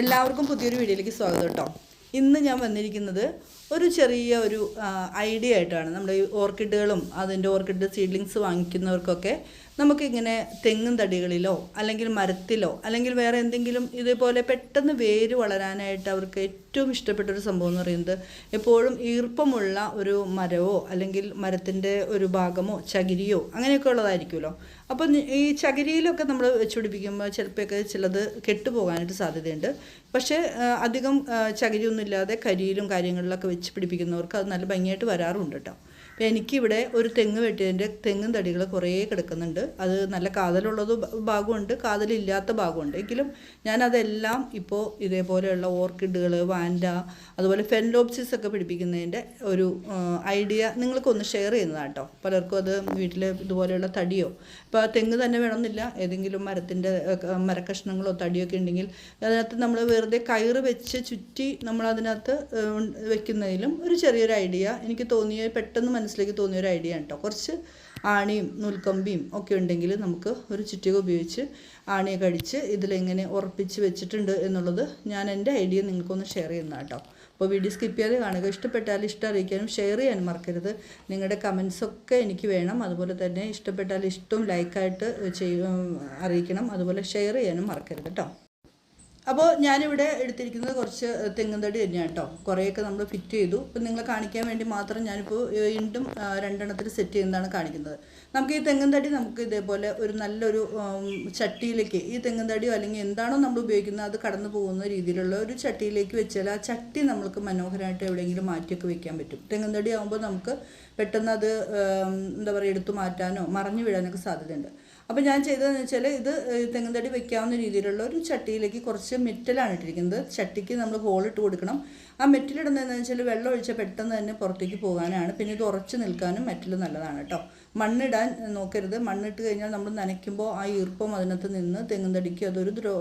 എല്ലാവർക്കും പുതിയൊരു വീഡിയോയിലേക്ക് സ്വാഗതം കേട്ടോ. ഇന്ന് ഞാൻ വന്നിരിക്കുന്നത് ഒരു ചെറിയ ഒരു ഐഡിയ ആയിട്ടാണ്. നമ്മുടെ ഈ ഓർക്കിഡുകളും അതിന്റെ ഓർക്കിഡ് സീഡ്ലിങ്സ് വാങ്ങിക്കുന്നവർക്കൊക്കെ നമുക്കിങ്ങനെ തെങ്ങും തടികളിലോ അല്ലെങ്കിൽ മരത്തിലോ അല്ലെങ്കിൽ വേറെ എന്തെങ്കിലും ഇതേപോലെ പെട്ടെന്ന് വേര് വളരാനായിട്ട് അവർക്ക് ഏറ്റവും ഇഷ്ടപ്പെട്ട ഒരു സംഭവം എന്ന് പറയുന്നത് എപ്പോഴും ഈർപ്പമുള്ള ഒരു മരമോ അല്ലെങ്കിൽ മരത്തിന്റെ ഒരു ഭാഗമോ ചകിരിയോ അങ്ങനെയൊക്കെ ഉള്ളതായിരിക്കുമല്ലോ. അപ്പം ഈ ചകിരിയിലൊക്കെ നമ്മൾ വെച്ചുപിടിപ്പിക്കുമ്പോൾ ചിലപ്പോഴൊക്കെ ചിലത് കെട്ടുപോകാനായിട്ട് സാധ്യതയുണ്ട്. പക്ഷേ അധികം ചകിരിയൊന്നും ഇല്ലാതെ കരിയിലും കാര്യങ്ങളിലൊക്കെ വെച്ച് പിടിപ്പിക്കുന്നവർക്ക് അത് നല്ല ഭംഗിയായിട്ട് വരാറുണ്ട് കേട്ടോ. അപ്പം എനിക്കിവിടെ ഒരു തെങ്ങ് വെട്ടിയതിന്റെ തെങ്ങും തടികൾ കുറേ കിടക്കുന്നുണ്ട്. അത് നല്ല കാതലുള്ളത് ഭാഗമുണ്ട്. കാതലില്ലാത്ത ഭാഗമുണ്ട്. എങ്കിലും ഞാനതെല്ലാം ഇപ്പോൾ ഇതേപോലെയുള്ള ഓർക്കിഡുകൾ വാൻഡ അതുപോലെ ഫെൻലോപ്സിസ് ഒക്കെ പിടിപ്പിക്കുന്നതിന്റെ ഒരു ഐഡിയ നിങ്ങൾക്കൊന്ന് ഷെയർ ചെയ്യുന്നതാണ് കേട്ടോ പലർക്കും അത് വീട്ടിൽ ഇതുപോലെയുള്ള തടിയോ ഇപ്പോൾ തെങ്ങ് തന്നെ വേണമെന്നില്ല. ഏതെങ്കിലും മരത്തിന്റെ മരക്കഷ്ണങ്ങളോ തടിയൊക്കെ ഉണ്ടെങ്കിൽ അതിനകത്ത് നമ്മൾ വെറുതെ കയറ് വെച്ച് ചുറ്റി നമ്മളതിനകത്ത് വെക്കുന്നതിലും ഒരു ചെറിയൊരു ഐഡിയ എനിക്ക് തോന്നിയ പെട്ടെന്ന് മനസ്സിലേക്ക് തോന്നിയ ഒരു ഐഡിയ കേട്ടോ കുറച്ച് ആണിയും നൂൽക്കമ്പിയും ഒക്കെ ഉണ്ടെങ്കിൽ നമുക്ക് ഒരു ചുറ്റിക ഉപയോഗിച്ച് ആണിയൊക്കെ അടിച്ച് ഇതിലെങ്ങനെ ഉറപ്പിച്ച് വെച്ചിട്ടുണ്ട് എന്നുള്ളത് ഞാൻ എന്റെ ഐഡിയ നിങ്ങൾക്കൊന്ന് ഷെയർ ചെയ്യുന്ന കേട്ടോ അപ്പോൾ വീഡിയോ സ്കിപ്പ് ചെയ്യാതെ കാണുക. ഇഷ്ടപ്പെട്ടാൽ ഇഷ്ടം അറിയിക്കാനും ഷെയർ ചെയ്യാനും മറക്കരുത്. നിങ്ങളുടെ കമൻസൊക്കെ എനിക്ക് വേണം. അതുപോലെ തന്നെ ഇഷ്ടപ്പെട്ടാൽ ഇഷ്ടവും ലൈക്കായിട്ട് ചെയ്യും അറിയിക്കണം. അതുപോലെ ഷെയർ ചെയ്യാനും മറക്കരുത് കേട്ടോ അപ്പോൾ ഞാനിവിടെ എടുത്തിരിക്കുന്നത് കുറച്ച് തെങ്ങും തടി തന്നെയാണ് കേട്ടോ കുറേയൊക്കെ നമ്മൾ ഫിറ്റ് ചെയ്തു. ഇപ്പം നിങ്ങളെ കാണിക്കാൻ വേണ്ടി മാത്രം ഞാനിപ്പോൾ വീണ്ടും രണ്ടെണ്ണത്തിൽ സെറ്റ് ചെയ്യുന്നതാണ് കാണിക്കുന്നത്. നമുക്ക് ഈ തെങ്ങും തടി നമുക്ക് ഇതേപോലെ ഒരു നല്ലൊരു ചട്ടിയിലേക്ക് ഈ തെങ്ങും തടിയോ അല്ലെങ്കിൽ എന്താണോ നമ്മൾ ഉപയോഗിക്കുന്നത് അത് കടന്നു പോകുന്ന രീതിയിലുള്ള ഒരു ചട്ടിയിലേക്ക് വെച്ചാൽ ആ ചട്ടി നമ്മൾക്ക് മനോഹരമായിട്ട് എവിടെയെങ്കിലും മാറ്റിയൊക്കെ വെക്കാൻ പറ്റും. തെങ്ങും തടി ആകുമ്പോൾ നമുക്ക് പെട്ടെന്ന് അത് എന്താ പറയുക എടുത്തു മാറ്റാനോ മറഞ്ഞു വീഴാനൊക്കെ സാധ്യതയുണ്ട്. അപ്പോൾ ഞാൻ ചെയ്തതെന്ന് വെച്ചാൽ ഇത് ഏഹ്, തെങ്ങും തടി വെക്കാവുന്ന രീതിയിലുള്ള ഒരു ചട്ടിയിലേക്ക് കുറച്ച് മെറ്റലാണ് ഇട്ടിരിക്കുന്നത്. ചട്ടിക്ക് നമ്മൾ ഹോൾ ഇട്ട് കൊടുക്കണം. ആ മെറ്റിലിടുന്നതെന്ന് വെച്ചാൽ വെള്ളം ഒഴിച്ചാൽ പെട്ടെന്ന് തന്നെ പുറത്തേക്ക് പോകാനാണ്. പിന്നെ ഇത് ഉറച്ച് നിൽക്കാനും മെറ്റിൽ നല്ലതാണ് കേട്ടോ. മണ്ണിടാൻ നോക്കരുത്. മണ്ണിട്ട് കഴിഞ്ഞാൽ നമ്മൾ നനയ്ക്കുമ്പോൾ ആ ഈർപ്പം അതിനകത്ത് നിന്ന് തെങ്ങും തടിക്ക് അതൊരു ദ്രോ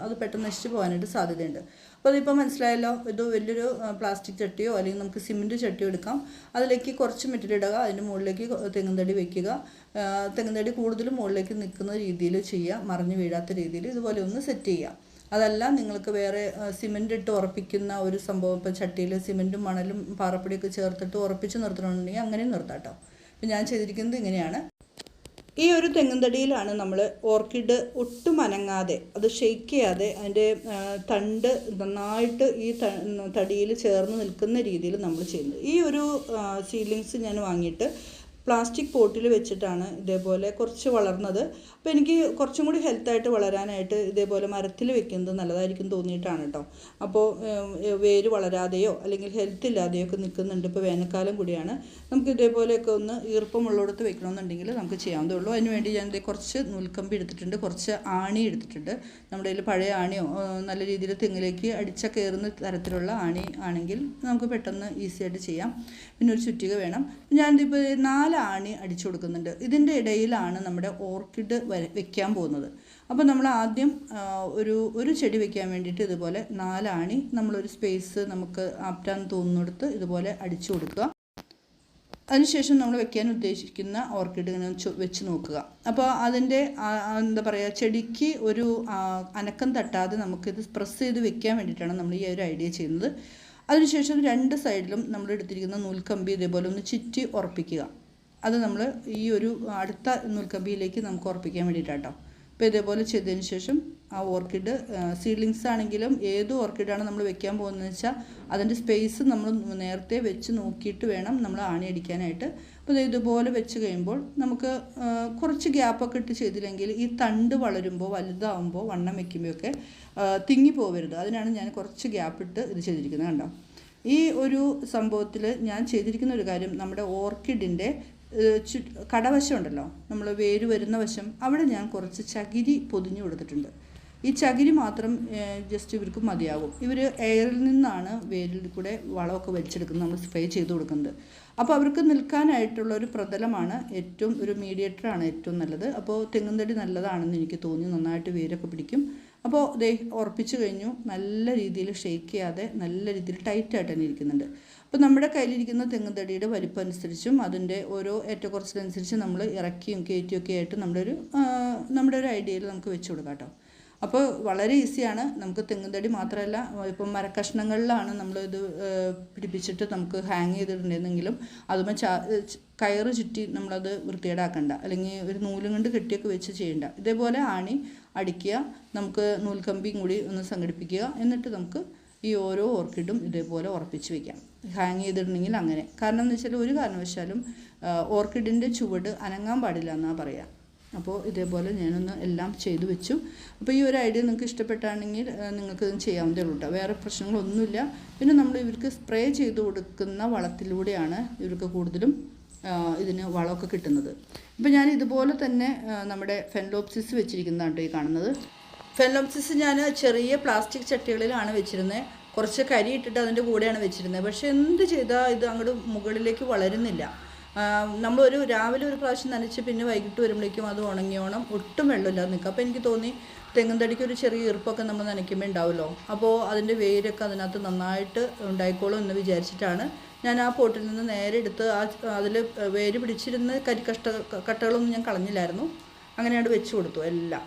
അത് പെട്ടെന്ന് നശിച്ചു പോകാനായിട്ട് സാധ്യതയുണ്ട്. അപ്പോൾ അതിപ്പോൾ മനസ്സിലായല്ലോ ഇത് വലിയൊരു പ്ലാസ്റ്റിക് ചട്ടിയോ അല്ലെങ്കിൽ നമുക്ക് സിമെന്റ് ചട്ടിയോ എടുക്കാം. അതിലേക്ക് കുറച്ച് മെറ്റലിടുക അതിന്റെ മുകളിലേക്ക് തെങ്ങും തടി വെക്കുക. ആ, തെങ്ങും തടി കൂടുതലും മുകളിലേക്ക് നിൽക്കുന്ന രീതിയിൽ ചെയ്യുക. മറിഞ്ഞു വീഴാത്ത രീതിയിൽ ഇതുപോലെ ഒന്ന് സെറ്റ് ചെയ്യുക. അതല്ല നിങ്ങൾക്ക് വേറെ സിമെന്റ് ഇട്ട് ഉറപ്പിക്കുന്ന ഒരു സംഭവം ഇപ്പോൾ ചട്ടിയിൽ സിമെന്റും മണലും പാറപ്പൊടിയൊക്കെ ചേർത്തിട്ട് ഉറപ്പിച്ച് നിർത്തണമെന്നുണ്ടെങ്കിൽ അങ്ങനെയും നിർത്താം കേട്ടോ അപ്പം ഞാൻ ചെയ്തിരിക്കുന്നത് ഇങ്ങനെയാണ്. ഈ ഒരു തെങ്ങുംതടിയിലാണ് നമ്മൾ ഓർക്കിഡ് ഒട്ടും അനങ്ങാതെ അത് ഷെയ്ക്ക് ചെയ്യാതെ അതിന്റെ തണ്ട് നന്നായിട്ട് ഈ തടിയിൽ ചേർന്ന് നിൽക്കുന്ന രീതിയിൽ നമ്മൾ ചെയ്യുന്നത്. ഈ ഒരു സീലിങ്സ് ഞാൻ വാങ്ങിയിട്ട് പ്ലാസ്റ്റിക് പോട്ടിൽ വെച്ചിട്ടാണ് ഇതേപോലെ കുറച്ച് വളർന്നത്. അപ്പോൾ എനിക്ക് കുറച്ചും കൂടി ഹെൽത്തായിട്ട് വളരാനായിട്ട് ഇതേപോലെ മരത്തിൽ വെക്കുന്നത് നല്ലതായിരിക്കും തോന്നിയിട്ടാണ് കേട്ടോ അപ്പോൾ വേര് വളരാതെയോ അല്ലെങ്കിൽ ഹെൽത്ത് ഇല്ലാതെയോ ഒക്കെ നിൽക്കുന്നുണ്ട് ഇപ്പോൾ വേനൽക്കാലം കൂടിയാണ്. നമുക്ക് ഇതേപോലെയൊക്കെ ഒന്ന് ഈർപ്പമുള്ളിടത്ത് വെക്കണമെന്നുണ്ടെങ്കിൽ നമുക്ക് ചെയ്യാവുന്നതേ ഉള്ളൂ. അതിന് വേണ്ടി ഞാൻ ദേ കുറച്ച് നൂൽക്കമ്പി എടുത്തിട്ടുണ്ട് കുറച്ച് ആണി എടുത്തിട്ടുണ്ട്. നമ്മുടെ കയ്യിൽ പഴയ ആണിയോ നല്ല രീതിയിൽ തെങ്ങിലേക്ക് അടിച്ച കയറുന്ന തരത്തിലുള്ള ആണി ആണെങ്കിൽ നമുക്ക് പെട്ടെന്ന് ഈസിയായിട്ട് ചെയ്യാം. പിന്നെ ഒരു ചുറ്റിക വേണം. ഞാനിതിപ്പോൾ നാല് ആണി അടിച്ചു കൊടുക്കുന്നുണ്ട്. ഇതിന്റെ ഇടയിലാണ് നമ്മുടെ ഓർക്കിഡ് വെക്കാൻ പോകുന്നത്. അപ്പോൾ നമ്മൾ ആദ്യം ഒരു ഒരു ചെടി വെക്കാൻ വേണ്ടിയിട്ട് ഇതുപോലെ നാലാണി നമ്മളൊരു സ്പേസ് നമുക്ക് ആപ്റ്റാന്ന് തോന്നുന്നിടത്ത് ഇതുപോലെ അടിച്ചു കൊടുക്കുക. അതിനുശേഷം നമ്മൾ വെക്കാൻ ഉദ്ദേശിക്കുന്ന ഓർക്കിഡ് ഇങ്ങനെ വെച്ച് നോക്കുക. അപ്പോൾ അതിന്റെ എന്താ പറയുക ചെടിക്ക് ഒരു അനക്കം തട്ടാതെ നമുക്കിത് പ്രസ് ചെയ്ത് വെക്കാൻ വേണ്ടിയിട്ടാണ് നമ്മൾ ഈ ഒരു ഐഡിയ ചെയ്യുന്നത്. അതിനുശേഷം രണ്ട് സൈഡിലും നമ്മൾ എടുത്തിരിക്കുന്ന നൂൽക്കമ്പി ഇതേപോലെ ഒന്ന് ചുറ്റി ഉറപ്പിക്കുക. അത് നമ്മൾ ഈ ഒരു അടുത്ത നൂൽക്കമ്പിയിലേക്ക് നമുക്ക് ഉറപ്പിക്കാൻ വേണ്ടിയിട്ടാട്ടോ. അപ്പോൾ ഇതേപോലെ ചെയ്തതിന് ശേഷം ആ ഓർക്കിഡ് സീഡ്ലിങ്സ് ആണെങ്കിലും ഏത് ഓർക്കിഡാണ് നമ്മൾ വെക്കാൻ പോകുന്നതെന്ന് വെച്ചാൽ അതിന്റെ സ്പേസ് നമ്മൾ നേരത്തെ വെച്ച് നോക്കിയിട്ട് വേണം നമ്മൾ ആണി അടിക്കാനായിട്ട്. അപ്പോൾ ഇതുപോലെ വെച്ച് കഴിയുമ്പോൾ നമുക്ക് കുറച്ച് ഗ്യാപ്പൊക്കെ ഇട്ട് ചെയ്തില്ലെങ്കിൽ ഈ തണ്ട് വളരുമ്പോൾ വലുതാവുമ്പോൾ വണ്ണം വെക്കുമ്പോഴൊക്കെ തിങ്ങി പോകരുത് അതിനാണ് ഞാൻ കുറച്ച് ഗ്യാപ്പ് ഇട്ട് ഇത് ചെയ്തിരിക്കുന്നത് കണ്ടോ. ഈ ഒരു സംഭവത്തിൽ ഞാൻ ചെയ്തിരിക്കുന്ന ഒരു കാര്യം നമ്മുടെ ഓർക്കിഡിന്റെ ചു കടവശം ഉണ്ടല്ലോ നമ്മൾ വേര് വരുന്ന വശം. അവിടെ ഞാൻ കുറച്ച് ചകിരി പൊതിഞ്ഞു കൊടുത്തിട്ടുണ്ട്. ഈ ചകിരി മാത്രം ജസ്റ്റ് ഇവർക്ക് മതിയാകും. ഇവർ എയറിൽ നിന്നാണ് വേരിൽ കൂടെ വളമൊക്കെ വലിച്ചെടുക്കുന്നത്. നമ്മൾ സ്പ്രേ ചെയ്ത് കൊടുക്കുന്നത്. അപ്പോൾ അവർക്ക് നിൽക്കാനായിട്ടുള്ള ഒരു പ്രതലമാണ് ഏറ്റവും ഒരു മീഡിയേറ്ററാണ് ഏറ്റവും നല്ലത്. അപ്പോൾ തെങ്ങുംതടി നല്ലതാണെന്ന് എനിക്ക് തോന്നി. നന്നായിട്ട് വേരൊക്കെ പിടിക്കും. അപ്പോൾ ദേ ഉറപ്പിച്ചു കഴിഞ്ഞു. നല്ല രീതിയിൽ ഷെയ്ക്ക് ചെയ്യാതെ നല്ല രീതിയിൽ ടൈറ്റായിട്ട് തന്നെ ഇരിക്കുന്നുണ്ട്. അപ്പോൾ നമ്മുടെ കയ്യിലിരിക്കുന്ന തെങ്ങുതടിയുടെ വലിപ്പം അനുസരിച്ചും അതിന്റെ ഓരോ ഏറ്റക്കുറച്ചിലനുസരിച്ച് നമ്മൾ ഇറക്കിയും കയറ്റിയും ഒക്കെ ആയിട്ട് നമ്മുടെ ഒരു നമ്മുടെ ഒരു ഐഡിയയിൽ നമുക്ക് വെച്ച് കൊടുക്കാം കേട്ടോ. അപ്പോൾ വളരെ ഈസിയാണ്. നമുക്ക് തെങ്ങും തടി മാത്രമല്ല ഇപ്പം മരക്കഷ്ണങ്ങളിലാണ് നമ്മളിത് പിടിപ്പിച്ചിട്ട് നമുക്ക് ഹാങ് ചെയ്തിട്ടുണ്ടെന്നെങ്കിലും അതുമ്പോൾ ചാ കയറ് ചുറ്റി നമ്മളത് വൃത്തികേടാക്കണ്ട. അല്ലെങ്കിൽ ഒരു നൂലും കൊണ്ട് കെട്ടിയൊക്കെ വെച്ച് ചെയ്യണ്ട. ഇതേപോലെ ആണി അടിക്കുക നമുക്ക് നൂൽക്കമ്പിയും കൂടി ഒന്ന് സംഘടിപ്പിക്കുക എന്നിട്ട് നമുക്ക് ഈ ഓരോ ഓർക്കിഡും ഇതേപോലെ ഉറപ്പിച്ച് വെക്കാം. ഹാങ് ചെയ്തിട്ടുണ്ടെങ്കിൽ അങ്ങനെ. കാരണം എന്ന് വെച്ചാൽ ഒരു കാരണവശാലും ഓർക്കിഡിന്റെ ചുവട് അനങ്ങാൻ പാടില്ല എന്നാണ് പറയുക അപ്പോൾ ഇതേപോലെ ഞാനൊന്ന് എല്ലാം ചെയ്തു വെച്ചു. അപ്പോൾ ഈ ഒരു ഐഡിയ നിങ്ങൾക്ക് ഇഷ്ടപ്പെട്ടാണെങ്കിൽ നിങ്ങൾക്ക് ചെയ്യാവുന്നതേ ഉള്ളൂ കേട്ടോ വേറെ പ്രശ്നങ്ങളൊന്നുമില്ല. പിന്നെ നമ്മൾ ഇവർക്ക് സ്പ്രേ ചെയ്ത് കൊടുക്കുന്ന വളത്തിലൂടെയാണ് ഇവർക്ക് കൂടുതലും ഇതിന് വളമൊക്കെ കിട്ടുന്നത്. അപ്പോൾ ഞാൻ ഇതുപോലെ തന്നെ നമ്മുടെ ഫെൻലോപ്സിസ് വെച്ചിരിക്കുന്നതാണ് കേട്ടോ ഈ കാണുന്നത്. ഫെൻലോപ്സിസ് ഞാൻ ചെറിയ പ്ലാസ്റ്റിക് ചട്ടികളിലാണ് വെച്ചിരുന്നത് കുറച്ച് കരി ഇട്ടിട്ട് അതിന്റെ കൂടെയാണ് വെച്ചിരുന്നത്. പക്ഷേ എന്ത് ചെയ്താൽ ഇത് അങ്ങോട്ട് മുകളിലേക്ക് വളരുന്നില്ല. നമ്മളൊരു രാവിലെ ഒരു പ്രാവശ്യം നനച്ച് പിന്നെ വൈകിട്ട് വരുമ്പോഴേക്കും അത് ഉണങ്ങിയോണം. ഒട്ടും വെള്ളമില്ലാതെ നിൽക്കുക അപ്പോൾ എനിക്ക് തോന്നി തെങ്ങും തടിക്ക് ഒരു ചെറിയ ഈർപ്പൊക്കെ നമ്മൾ നനയ്ക്കുമ്പോൾ ഉണ്ടാവുമല്ലോ. അപ്പോൾ അതിന്റെ വേരൊക്കെ അതിനകത്ത് നന്നായിട്ട് ഉണ്ടായിക്കോളും എന്ന് വിചാരിച്ചിട്ടാണ് ഞാൻ ആ പോട്ടിൽ നിന്ന് നേരെ എടുത്ത് ആ അതിൽ വേര് പിടിച്ചിരുന്ന കരിക്കഷ്ട കട്ടകളൊന്നും ഞാൻ കളഞ്ഞില്ലായിരുന്നു. അങ്ങനെയാണ് വെച്ച് കൊടുത്തു എല്ലാം.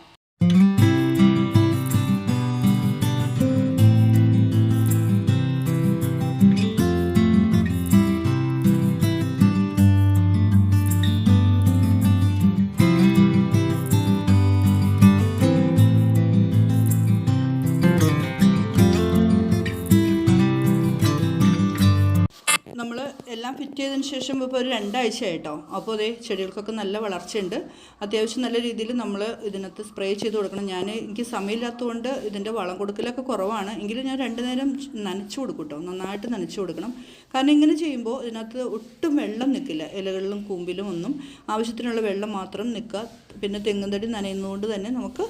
എല്ലാം ഫിറ്റ് ചെയ്തതിന് ശേഷം ഇപ്പോൾ ഒരു രണ്ടാഴ്ച ആയിട്ടോ അപ്പോൾ അതേ ചെടികൾക്കൊക്കെ നല്ല വളർച്ചയുണ്ട്. അത്യാവശ്യം നല്ല രീതിയിൽ നമ്മൾ ഇതിനകത്ത് സ്പ്രേ ചെയ്ത് കൊടുക്കണം. ഞാൻ എനിക്ക് സമയമില്ലാത്തതുകൊണ്ട് ഇതിന്റെ വളം കൊടുക്കലൊക്കെ കുറവാണ്. എങ്കിലും ഞാൻ രണ്ട് നേരം നനച്ചു കൊടുക്കും കേട്ടോ നന്നായിട്ട് നനച്ചു കൊടുക്കണം. കാരണം ഇങ്ങനെ ചെയ്യുമ്പോൾ ഇതിനകത്ത് ഒട്ടും വെള്ളം നിൽക്കില്ല. ഇലകളിലും കൂമ്പിലും ഒന്നും. ആവശ്യത്തിനുള്ള വെള്ളം മാത്രം നിൽക്കുക. പിന്നെ തെങ്ങും തടി നനയുന്നതുകൊണ്ട് തന്നെ നമുക്ക്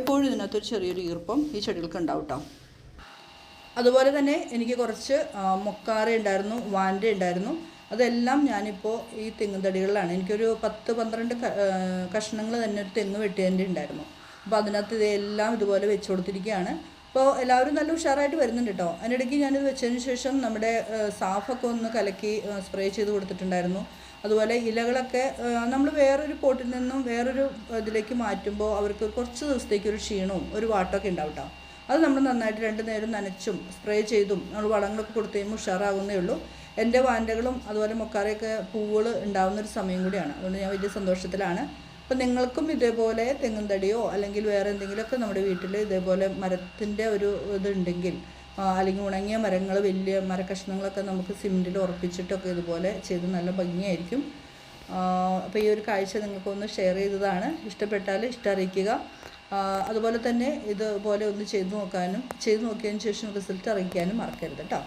എപ്പോഴും ഇതിനകത്തൊരു ചെറിയൊരു ഈർപ്പം ഈ ചെടികൾക്ക് ഉണ്ടാവും കേട്ടോ അതുപോലെ തന്നെ എനിക്ക് കുറച്ച് മൊക്കാറ ഉണ്ടായിരുന്നു വാൻഡ ഉണ്ടായിരുന്നു. അതെല്ലാം ഞാനിപ്പോൾ ഈ തെങ്ങുതടികളിലാണ്. എനിക്കൊരു പത്ത് പന്ത്രണ്ട് കഷ്ണങ്ങൾ തന്നെ ഒരു തെങ്ങ് വെട്ടിയതിന്റെ ഉണ്ടായിരുന്നു. അപ്പോൾ അതിനകത്ത് ഇതെല്ലാം ഇതുപോലെ വെച്ച് കൊടുത്തിരിക്കുകയാണ്. അപ്പോൾ എല്ലാവരും നല്ല ഉഷാറായിട്ട് വരുന്നുണ്ട് കേട്ടോ അതിനിടയ്ക്ക് ഞാനിത് വെച്ചതിന് ശേഷം നമ്മുടെ സാഫൊക്കെ ഒന്ന് കലക്കി സ്പ്രേ ചെയ്ത് കൊടുത്തിട്ടുണ്ടായിരുന്നു. അതുപോലെ ഇലകളൊക്കെ നമ്മൾ വേറൊരു പോട്ടിൽ നിന്നും വേറൊരു ഇതിലേക്ക് മാറ്റുമ്പോൾ അവർക്ക് കുറച്ച് ദിവസത്തേക്ക് ഒരു ക്ഷീണവും ഒരു വാട്ടമൊക്കെ ഉണ്ടാവും കേട്ടോ അത് നമ്മൾ നന്നായിട്ട് രണ്ട് നേരം നനച്ചും സ്പ്രേ ചെയ്തും നമ്മൾ വളങ്ങളൊക്കെ കൊടുത്തു കഴിയുമ്പോൾ ഉഷാറാകുന്നേ ഉള്ളൂ. എന്റെ വാൻഡകളും അതുപോലെ മൊക്കാറയൊക്കെ പൂവുകൾ ഉണ്ടാകുന്ന ഒരു സമയം കൂടിയാണ്. അതുകൊണ്ട് ഞാൻ വലിയ സന്തോഷത്തിലാണ്. അപ്പം നിങ്ങൾക്കും ഇതേപോലെ തെങ്ങും തടിയോ അല്ലെങ്കിൽ വേറെ എന്തെങ്കിലുമൊക്കെ നമ്മുടെ വീട്ടിൽ ഇതേപോലെ മരത്തിന്റെ ഒരു ഇതുണ്ടെങ്കിൽ അല്ലെങ്കിൽ ഉണങ്ങിയ മരങ്ങൾ വലിയ മരക്കഷ്ണങ്ങളൊക്കെ നമുക്ക് സിമെന്റിൽ ഉറപ്പിച്ചിട്ടൊക്കെ ഇതുപോലെ ചെയ്ത് നല്ല ഭംഗിയായിരിക്കും. അപ്പോൾ ഈ ഒരു കാഴ്ച നിങ്ങൾക്കൊന്ന് ഷെയർ ചെയ്തതാണ്. ഇഷ്ടപ്പെട്ടാൽ ഇഷ്ടം അറിയിക്കുക. അതുപോലെ തന്നെ ഇതുപോലെ ഒന്ന് ചെയ്തു നോക്കാനും ചെയ്തു നോക്കിയതിന് ശേഷം റിസൾട്ട് അറിയിക്കാനും മറക്കരുത് കേട്ടോ